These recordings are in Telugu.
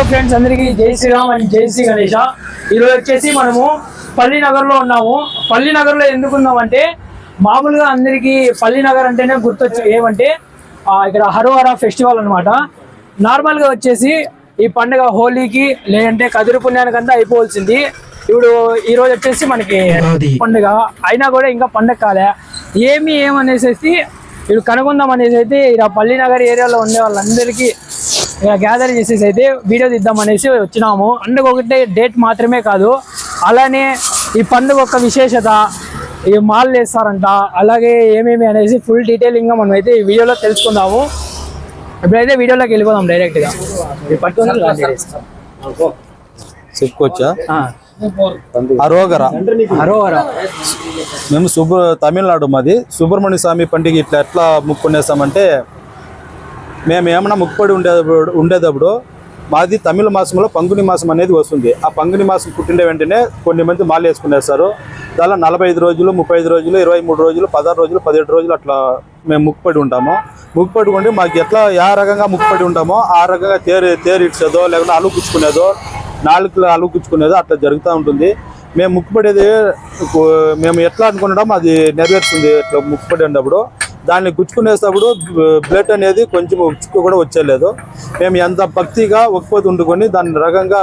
హలో ఫ్రెండ్స్ అందరికీ జై శ్రీరామ్ అండ్ జై శ్రీ గణేష. ఈరోజు వచ్చేసి మనము పల్లి నగర్లో ఉన్నాము. పల్లి నగర్లో ఎందుకు ఉన్నామంటే మామూలుగా అందరికీ పల్లి నగర్ అంటేనే గుర్తొచ్చు. ఏమంటే ఇక్కడ హరోహర ఫెస్టివల్ అనమాట నార్మల్గా వచ్చేసి ఈ పండుగ హోలీకి లేదంటే కదిరి పుణ్యానికంతా అయిపోవాల్సింది. ఇప్పుడు ఈ రోజు వచ్చేసి మనకి పండుగ. అయినా కూడా ఇంకా పండుగ కాలే. ఏమి ఏమనేసి ఇప్పుడు కనుక్కుందాం అనేసి అయితే ఇక్కడ పల్లి నగర్ ఏరియాలో ఉండే వాళ్ళందరికీ ఇలా గ్యాదర్ చేసేసి అయితే వీడియో తీద్దాం అనేసి వచ్చినాము. పండుగ ఒకటే డేట్ మాత్రమే కాదు. అలానే ఈ పండుగ యొక్క విశేషత ఈ మాల్ వేస్తారంట. అలాగే ఏమేమి అనేసి ఫుల్ డీటెయిలింగ్గా మనం అయితే ఈ వీడియోలో తెలుసుకుందాము. ఇప్పుడైతే వీడియోలోకి వెళ్ళిపోదాం డైరెక్ట్గా. చెప్పుకోవచ్చా. అరోగర. మేము సుబ్ర తమిళనాడు మాది. సుబ్రహ్మణ్య స్వామి పండుగ ఇట్లా ఎట్లా ముక్కునేస్తామంటే మేము ఏమన్నా ముక్కుపడి ఉండేటప్పుడు ఉండేటప్పుడు మాది తమిళ మాసంలో పంగుని మాసం అనేది వస్తుంది. ఆ పంగుని మాసం పుట్టిన వెంటనే కొన్ని మంది మాల వేసుకునేస్తారు. దానిలో నలభై ఐదు రోజులు ముప్పై ఐదు రోజులు ఇరవై మూడు రోజులు పదహారు రోజులు పదిహేడు రోజులు అట్లా మేము ముక్కుపడి ఉంటాము. ముక్కుపడి ఉండి మాకు ఎట్లా ఏ రకంగా ముక్కుపడి ఉంటామో ఆ రకంగా తేరు తేరు ఇచ్చేదో లేకుంటే అలుగుచ్చుకునేదో నాలుగు అలుగుచ్చుకునేదో అట్లా జరుగుతూ ఉంటుంది. మేము ముక్కుపడేది మేము ఎట్లా అనుకున్నామో అది నెరవేరుతుంది. ఇట్లా ముక్కుపడి ఉన్నప్పుడు దాన్ని గుచ్చుకునేటప్పుడు బ్లడ్ అనేది కొంచెం ఉచ్చుకు కూడా వచ్చేలేదు మేము ఎంత భక్తిగా ఒక్కపోతే ఉండుకొని దాని రకంగా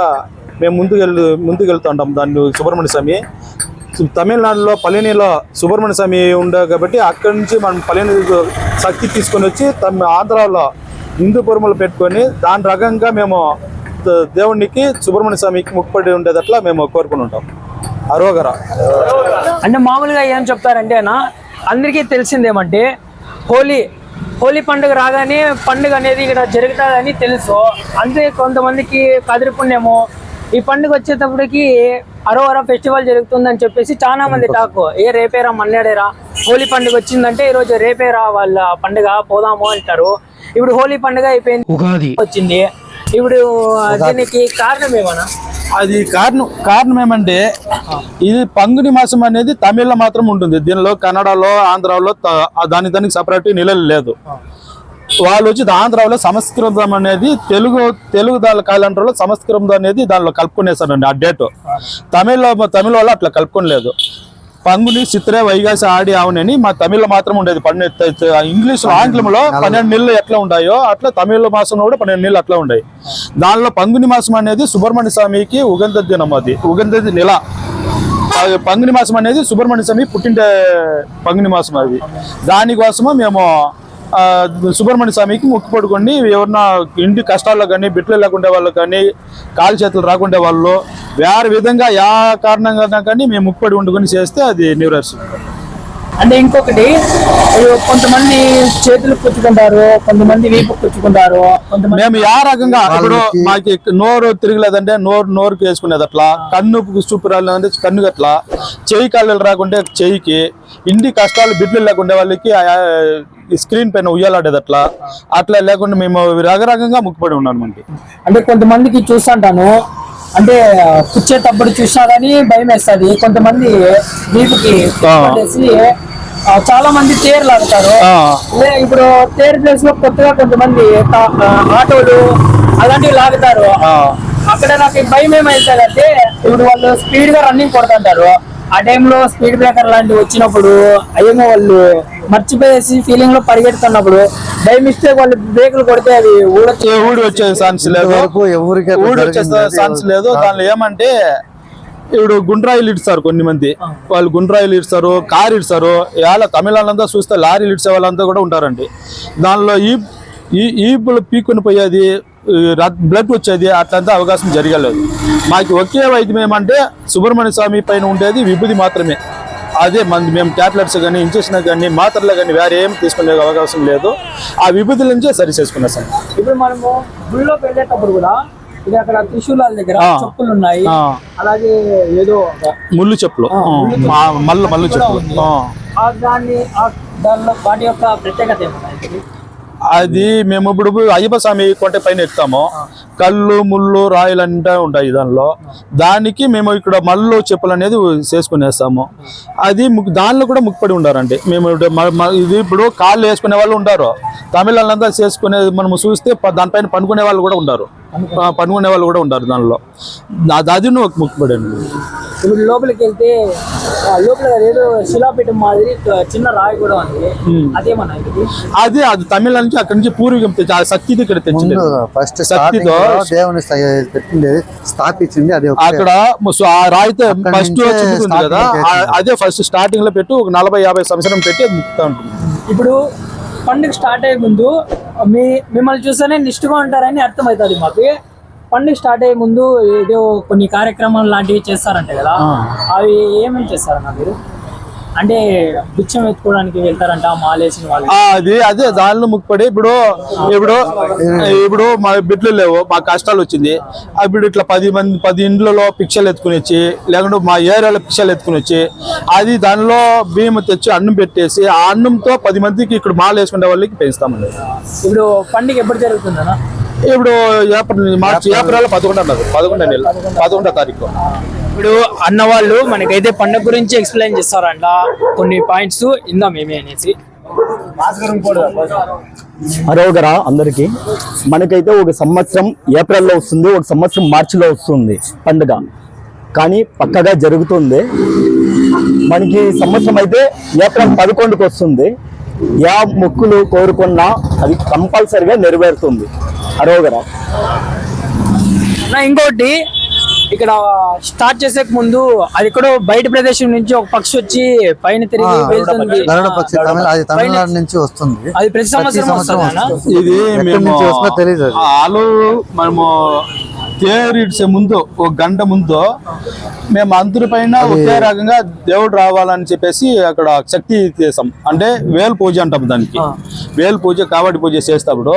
మేము ముందుకు వెళ్ళి ముందుకు వెళ్తుంటాం దాన్ని సుబ్రహ్మణ్య స్వామి. తమిళనాడులో పళనిలో సుబ్రహ్మణ్య స్వామి ఉండే కాబట్టి అక్కడి నుంచి మనం పళని శక్తి తీసుకొని వచ్చి తమ ఆంధ్రాలో హిందూ పురములు పెట్టుకొని దాని రకంగా మేము దేవునికి సుబ్రహ్మణ్య స్వామికి ముక్కుపడి ఉండేదట్లా మేము కోరుకుని ఉంటాం. అరోగర. అంటే మామూలుగా ఏం చెప్తారంటేనా అందరికీ తెలిసిందేమంటే హోలీ హోలీ పండుగ రాగానే పండుగ అనేది ఇక్కడ జరుగుతుందని తెలుసు. అంతే కొంతమందికి కదిరి పుణ్యము. ఈ పండుగ వచ్చేటప్పటికి అరోవర ఫెస్టివల్ జరుగుతుందని చెప్పేసి చాలా మంది టాక్ ఏ రేపేరా మన్నాడేరా హోలీ పండుగ వచ్చిందంటే ఈరోజు రేపేరా వాళ్ళ పండుగ పోదాము అంటారు. ఇప్పుడు హోలీ పండుగ అయిపోయింది ఉగాది. వచ్చింది. ఇప్పుడు దీనికి కారణం ఏమన్నా? అది కారణం కారణం ఏమంటే ఇది పంగుని మాసం అనేది తమిళ్ళో మాత్రం ఉంటుంది. దీనిలో కన్నడలో ఆంధ్రాలో దాని దానికి సపరేట్ నిలలు లేదు. వాళ్ళు వచ్చి ఆంధ్రాలో సంస్కృతం అనేది తెలుగు తెలుగు దాని క్యాలెండర్లో సంస్కృతం అనేది దానిలో కలుపుకునేసారండి ఆ డేట్ తమిళ్ళో తమిళ వాళ్ళు అట్లా కలుపుకోలేదు. పంగుని చిత్రే వైగాసి ఆడి ఆవునని మా తమిళ్ళో మాత్రం ఉండేది. పన్నెండు ఇంగ్లీష్ ఆంగ్లంలో పన్నెండు నెలలు ఎట్లా ఉంటాయో అట్లా తమిళ మాసంలో కూడా పన్నెండు నెలలు అట్లా ఉన్నాయి దానిలో పంగుని మాసం అనేది సుబ్రహ్మణ్య స్వామికి ఉగంధ దినం అది ఉగంధ నెల. పంగుని మాసం అనేది సుబ్రహ్మణ్య స్వామి పుట్టిండే పంగుని మాసం అది. దానికోసము మేము సుబ్రహ్మణ్య స్వామికి ముక్కు పడుకోండి ఎవరన్నా ఇంటి కష్టాల్లో కానీ బిడ్డలు లేకుండా వాళ్ళు కానీ కాలు చేతులు రాకుండా వాళ్ళు వేరే విధంగా యా కారణంగా కానీ మేము ముక్కుపడి వండుకొని చేస్తే అది నెరవేరుస్తుంది అంటే ఇంకొకటి కొంతమంది చేతులు పుచ్చుకుంటారు కొంతమంది వీపు పుచ్చుకుంటారు కొంతమంది మేము యా రకంగా ఇప్పుడు మాకు నోరు తిరగలేదంటే నోరు నోరుకి వేసుకునేది అట్లా కన్ను చూపు రాలేదంటే కన్నుకి అట్లా చెయ్యి కాళ్ళు రాకుంటే చెయ్యికి ఇంటి కష్టాలు బిడ్డలు లేకుండే వాళ్ళకి ఆ- ఆ స్క్రీన్ పైన ఉయ్యాలాడేది అట్లా అట్లా లేకుండా మేము రకరకంగా ముక్కుపడి ఉన్నాం మనకి అంటే కొంతమందికి చూస్తుంటాను అంటే పుచ్చేటప్పుడు చూసినా కానీ భయం వేస్తుంది. కొంతమంది వీపుకి చాలా మంది తేరు లాగుతారు ఆ, లే, ఇప్పుడు తేరు ప్లేస్లో కొత్తగా కొంతమంది ఆటోలు అలాంటివి లాగుతారు. అక్కడ నాకు భయం ఏమైతుందంటే ఇప్పుడు వాళ్ళు స్పీడ్గా రన్నింగ్ కొడుతుంటారు. ఆ టైంలో స్పీడ్ బ్రేకర్ లాంటివి వచ్చినప్పుడు ఏమో వాళ్ళు మర్చిపోయేసి ఫీలింగ్లో పరిగెడుతున్నప్పుడు బై మిస్టేక్ వాళ్ళు బ్రేకులు కొడితే అది ఊడొచ్చు ఊడి వచ్చే ఛాన్స్ లేదు. ఎవరికి ఊడి వచ్చే ఛాన్స్ లేదు. దానిలో ఏమంటే ఇప్పుడు గుండ్రాయిలు ఇస్తారు కొన్ని మంది. వాళ్ళు గుండ్రాయిలు ఇస్తారు కారు ఇస్తారు ఇవాళ తమిళనాడంతా చూస్తే లారీలు ఇచ్చే వాళ్ళంతా కూడా ఉంటారండి. దానిలో ఈ ఈ ఈపులు పీక్కుని పోయేది బ్లడ్ వచ్చేది అట్లంతా అవకాశం జరగలేదు. మాకు ఒకే వైద్యం ఏమంటే సుబ్రహ్మణ్య స్వామి పైన ఉండేది విభూది మాత్రమే. అదే మంది మేము టాబ్లెట్స్ కానీ ఇంజక్షన్ కానీ మాత్రలు కానీ వేరే ఏం తీసుకునే అవకాశం లేదు. ఆ విభూతి నుంచే సరి చేసుకున్నాం సార్. ఇప్పుడు మనము గుళ్ళోకి వెళ్ళేటప్పుడు కూడా ఇది అక్కడ త్రిశూలాల దగ్గర. చెప్పులు ఉన్నాయి. అలాగే ఏదో ముళ్ళు చెప్పులు. చెప్పులు. మల్ల మల్లు దాన్ని దానిలో వాటి యొక్క ప్రత్యేకత ఏమిటి అది మేము ఇప్పుడు అయ్యప్ప స్వామి కోట పైన ఎక్కుతాము. కళ్ళు ముళ్ళు రాయలు అంటే ఉంటాయి దానిలో. దానికి మేము ఇక్కడ మళ్ళు చెప్పులు అనేది చేసుకునేస్తాము అది ముక్- దానిలో కూడా ముక్కుపడి ఉండారండి. మేము ఇది ఇప్పుడు కాళ్ళు వేసుకునే వాళ్ళు ఉంటారు. తమిళ వాళ్ళంతా చేసుకునే మనం చూస్తే దానిపైన పనుకునే వాళ్ళు కూడా ఉంటారు. పనుకునే వాళ్ళు కూడా ఉంటారు దానిలో. అది నువ్వు అండి ఇప్పుడు లోపలికి వెళ్తే ఆ, లోపల ఏదో శిలాపీఠం మాదిరి చిన్న రాయి కూడా ఉంది. అదేమన్నా అది అది తమిళ నుంచి అక్కడి నుంచి పూర్వీకం తెచ్చి ఆ శక్తిది ఇక్కడ తెచ్చింది. ఫస్ట్ శక్తితో దేవుని పెట్టింది స్థాపించింది అది. అక్కడ ఆ రాయితే ఫస్ట్ చిక్కుతుంది కదా అదే ఫస్ట్ స్టార్టింగ్లో పెట్టి ఒక నలభై యాభై సంవత్సరం పెట్టి అది ముక్తా ఉంటుంది. ఇప్పుడు పండుగ స్టార్ట్ అయ్యే ముందు మీ మిమ్మల్ని చూస్తేనే నిష్ఠగా ఉంటారని అర్థమవుతుంది మాకు. పండుగ స్టార్ట్ అయ్యే ముందు ఏదో కొన్ని కార్యక్రమాలు లాంటివి చేస్తారంట కదా. అవి ఏమేమి చేస్తారన్న మీరు? అంటే బిచ్చం ఎత్తుకోవడానికి వెళ్తారంట మాలేసిన వాళ్ళు. అది అదే దానిలో ముక్కుపడి ఇప్పుడు ఇప్పుడు ఇప్పుడు మా బిడ్డలు లేవు మా కష్టాలు వచ్చింది. అప్పుడు ఇట్లా పది మంది పది ఇండ్లలో పిక్చర్లు ఎత్తుకుని వచ్చి లేకుంటే మా ఏరియాలో పిక్చర్లు ఎత్తుకుని వచ్చి అది దానిలో బియ్యం తెచ్చి అన్నం పెట్టేసి ఆ అన్నంతో పది మందికి ఇక్కడ మాల వేసుకునే వాళ్ళకి పెంచుతామండి. ఇప్పుడు పండుగ ఎప్పుడు జరుగుతుందన్న? ఇప్పుడు ఏప్రిల్ మార్చి ఏప్రిల్ పదకొండు అన్నారు పదకొండో నెల పదకొండో తారీఖు. ఇప్పుడు అన్న వాళ్ళు మనకైతే పండుగ గురించి ఎక్స్ప్లెయిన్ చేస్తారంట. కొన్ని పాయింట్స్ ఇందా మేమే అనేసి. అరోగరా అందరికి? మనకైతే ఒక సంవత్సరం ఏప్రిల్లో వస్తుంది ఒక సంవత్సరం మార్చిలో వస్తుంది పండుగ. కానీ పక్కగా జరుగుతుంది. మనకి సంవత్సరం అయితే ఏప్రిల్ పదకొండుకి వస్తుంది. యా మొక్కులు కోరుకున్నా అది కంపల్సరిగా నెరవేరుతుంది. అరోగరా. నా ఇంకోటి ఇక్కడ స్టార్ట్ చేసే ముందు అది ఎక్కడో బయట ప్రదేశం నుంచి ఒక పక్షి వచ్చి పైన తిరిగి వెళ్తుంది. గరుడ పక్షి. తమిళ అది తమిళనాడు నుంచి వస్తుంది. అది ప్రతి సంవత్సరం. ఇది అది. ఆలు మనము తేరిడ్సే ముందు ఒక గంట ముందు మేము అందరి పైన ఒకే రకంగా దేవుడు రావాలని చెప్పేసి అక్కడ శక్తి చేసాం అంటే వేలు పూజ అంటాం దానికి. వేలు పూజ కావడి పూజ చేసేటప్పుడు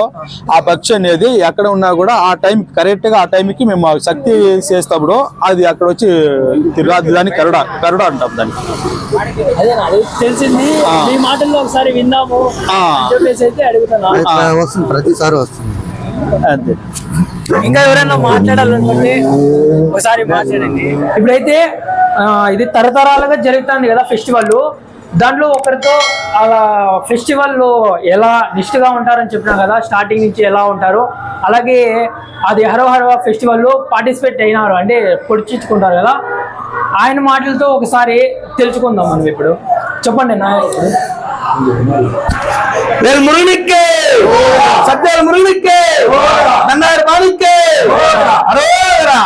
ఆ పక్షి అనేది ఎక్కడ ఉన్నా కూడా ఆ టైం కరెక్ట్గా ఆ టైంకి మేము ఆ శక్తి చేసేటప్పుడు అది అక్కడ వచ్చి తిరుగు అది దాన్ని కరుడ కరుడ అంటాం అది తెలిసింది. మీ మాటల్లో ఒకసారి విన్నాము. ప్రతిసారి వస్తుంది. అంతే. ఇంకా ఎవరైనా మాట్లాడాలనుకుంటే ఒకసారి మాట్లాడండి. ఇప్పుడైతే ఇది తరతరాలుగా జరుగుతుంది కదా ఫెస్టివల్ దాంట్లో ఒకరితో అలా ఫెస్టివల్లో ఎలా నిష్ఠగా ఉంటారని చెప్పినా కదా స్టార్టింగ్ నుంచి ఎలా ఉంటారు. అలాగే అది హరో హరో ఫెస్టివల్లో పార్టిసిపేట్ అయినారు అంటే పొడిచించుకుంటారు కదా. ఆయన మాటలతో ఒకసారి తెలుసుకుందాం మనం ఇప్పుడు. చెప్పండి నా வேல் முருகனுக்கு சத்தியல் முருகனுக்கு నన్నాడు మాణిక్కే అరోగరా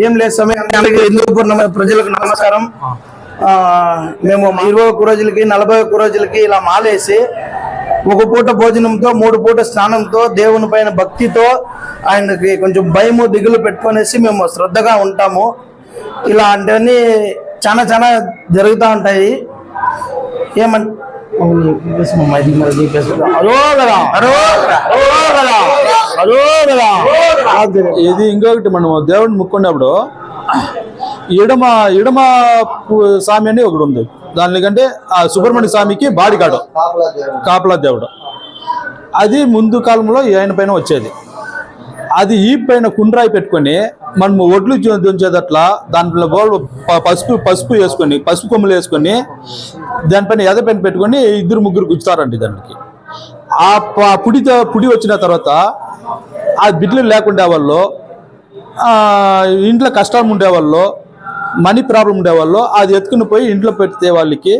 ఏం లేదు సమయం అందరికీ హిందూపూర్ నమ ప్రజలకు నమస్కారం ఆ, మేము ఇరవై ఒక్క రోజులకి నలభై ఒక్క రోజులకి ఇలా మాలేసి ఒక పూట భోజనంతో మూడు పూట స్నానంతో దేవుని పైన భక్తితో ఆయనకి కొంచెం భయము దిగులు పెట్టుకొనేసి మేము శ్రద్ధగా ఉంటాము ఇలాంటివన్నీ చాలా చాలా జరుగుతూ ఉంటాయి అరోగరా! ఇది ఇంకొకటి మనం దేవుడిని ముక్కున్నప్పుడు ఇడమ ఇడమ పు- స్వామి అని ఒకడు ఉంది. దానికంటే ఆ సుబ్రహ్మణ్య స్వామికి బాడిగాడు కాపలా దేవుడు. అది ముందు కాలంలో ఆయన పైన వచ్చేది. అది ఈ పైన కుండ్రాయి పెట్టుకొని మనము ఒడ్లు దుంచేదట్లా దాంట్లో పసుపు పసుపు వేసుకొని పసుపు కొమ్ములు వేసుకొని దానిపైన ఎద పైన పెట్టుకొని ఇద్దరు ముగ్గురు గుచ్చుతారండి దానికి. ఆ పుడితో పుడి పుడి వచ్చిన తర్వాత ఆ బిడ్లు లేకుండా వాళ్ళు ఇంట్లో కష్టాలు ఉండేవాళ్ళు మనీ ప్రాబ్లం ఉండేవాళ్ళు అది ఎత్తుకుని పోయి ఇంట్లో పెడితే వాళ్ళకి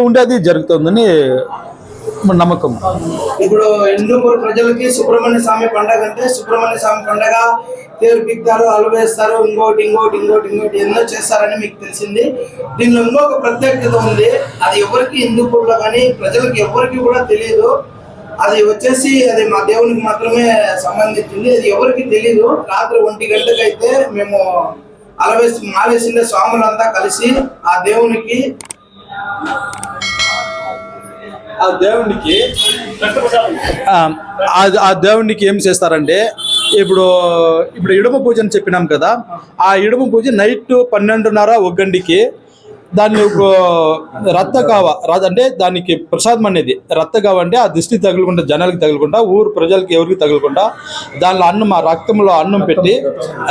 ఉండేది జరుగుతుందని నమ్మకం. ఇప్పుడు హిందూపూర్ ప్రజలకి సుబ్రహ్మణ్య స్వామి పండగ అంటే సుబ్రహ్మణ్య స్వామి పండగ తేరు పిక్తారు అలవేస్తారు ఇంకోటి ఇంకోటి ఇంకోటి ఇంకోటి ఎన్నో చేస్తారని మీకు తెలిసింది. దీనిలో ఇంకొక ప్రత్యేకత ఉంది. అది ఎవరికి హిందూపూర్లో కానీ ప్రజలకు ఎవరికి కూడా తెలియదు అది వచ్చేసి అది మా దేవునికి మాత్రమే సంబంధించింది. అది ఎవరికి తెలియదు రాత్రి ఒంటి గంటకైతే మేము అలవేసి మాలేసిన స్వాములంతా కలిసి ఆ దేవునికి ఆ దేవునికి ఆ, దేవునికి ఏం చేస్తారంటే ఇప్పుడు ఇప్పుడు ఇడుమ పూజ అని చెప్పినాం కదా ఆ ఇడుమ పూజ నైట్ పన్నెండున్నర ఒక గంటకి దాన్ని ఒక రత్త కావ అంటే దానికి ప్రసాదం అనేది రత్త కావ అంటే ఆ దిష్టి తగులకుండా జనాలకి తగులకుండా ఊరు ప్రజలకి ఎవరికి తగులకుండా దానిలో అన్నం ఆ రక్తంలో అన్నం పెట్టి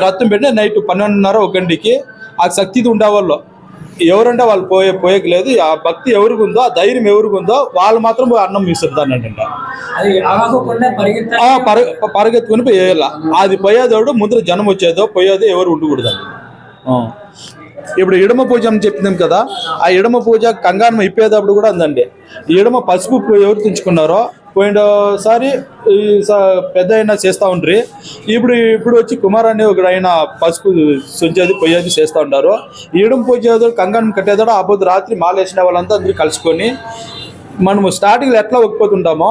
రక్తం పెట్టి నైట్ పన్నెండున్నర ఒక గంటకి ఆ శక్తి ఉండేవాళ్ళు. ఎవరంటే వాళ్ళు పోయే పోయేకి లేదు ఆ భక్తి ఎవరికి ఉందో ఆ ధైర్యం ఎవరికి ఉందో వాళ్ళు మాత్రం అన్నం ఆ పర పరిగెత్తుకుని పోయేయాల అది పోయేదోడు ముందర జనం వచ్చేదో పోయేదో ఎవరు ఉండకూడదండి ఆ. ఇప్పుడు ఇడమ పూజ అని చెప్తున్నాం కదా ఆ ఇడమ పూజ కంగారం ఇప్పేటప్పుడు కూడా ఉందండి. ఇడమ పసుపు ఎవరు తెంచుకున్నారో పోయినసారి ఈ పెద్ద అయినా చేస్తూ ఉంటారు ఇప్పుడు ఇప్పుడు వచ్చి కుమార్ అనే ఒక ఆయన పసుపు సుంచేది పోయేది చేస్తూ ఉంటారు ఈ ఇడమ పూజ కంగారం కట్టేదాడు ఆ పొద్దు రాత్రి మాలేసిన వాళ్ళంతా అందరూ కలుసుకొని మనము స్టార్టింగ్లో ఎట్లా ఒప్పుకుంటామో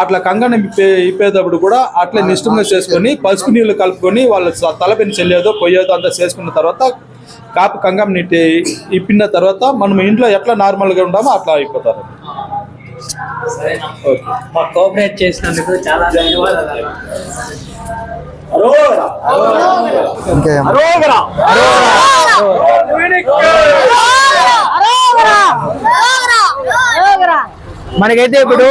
అట్లా కంగనం ఇప్పే ఇప్పేటప్పుడు కూడా అట్లా నిష్టంగా చేసుకొని పసుపు నీళ్ళు కలుపుకొని వాళ్ళ తలపైన చెల్లేదో పొయ్యేదో అంతా చేసుకున్న తర్వాత కాపు కంగం నీటి ఇప్పిన తర్వాత మనం ఇంట్లో ఎట్లా నార్మల్గా ఉంటామో అట్లా అయిపోతారు. మా కోఆపరేట్ చేసినందుకు చాలా ధన్యవాదాలు. ఇంకేం మనకైతే ఇప్పుడు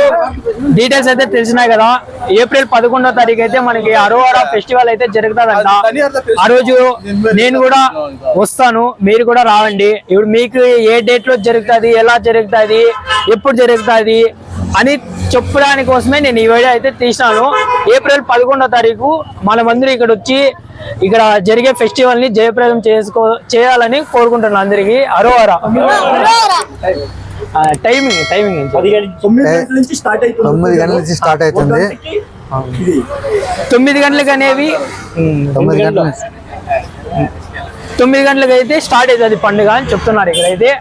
డీటెయిల్స్ అయితే తెలిసినాయి కదా ఏప్రిల్ పదకొండో తారీఖు అయితే మనకి అరోవరా ఫెస్టివల్ అయితే జరుగుతుందంట. ఆ రోజు నేను కూడా వస్తాను మీరు కూడా రావండి. ఇప్పుడు మీకు ఏ డేట్లో జరుగుతుంది ఎలా జరుగుతుంది ఎప్పుడు జరుగుతుంది అని చెప్పడానికి కోసమే నేను ఈ వీడియో అయితే తీసినాను ఏప్రిల్ పదకొండో తారీఖు మనమందరూ ఇక్కడ వచ్చి ఇక్కడ జరిగే ఫెస్టివల్ని జయప్రదం చేసుకో చేయాలని కోరుకుంటున్నాను అందరికీ. అరోవరా టైమింగ్ టైమింగ్ తొమ్మిది గంటల నుంచి స్టార్ట్ అవుతుంది. తొమ్మిది గంటల నుంచి స్టార్ట్ అవుతుంది. తొమ్మిది గంటలకు అనేవి తొమ్మిది గంటల తొమ్మిది గంటలకు అయితే స్టార్ట్ అవుతుంది పండుగ అని చెప్తున్నారు ఇక్కడైతే.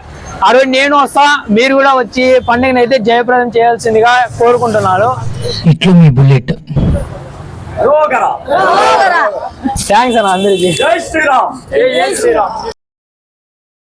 ఆ రోజు నేను వస్తా మీరు కూడా వచ్చి పండుగను అయితే జయప్రదం చేయాల్సిందిగా కోరుకుంటున్నాను ఇట్లు మీ బుల్లెట్. థ్యాంక్స్ అన్న అందరికి. జై శ్రీరామ్. జై శ్రీరామ్.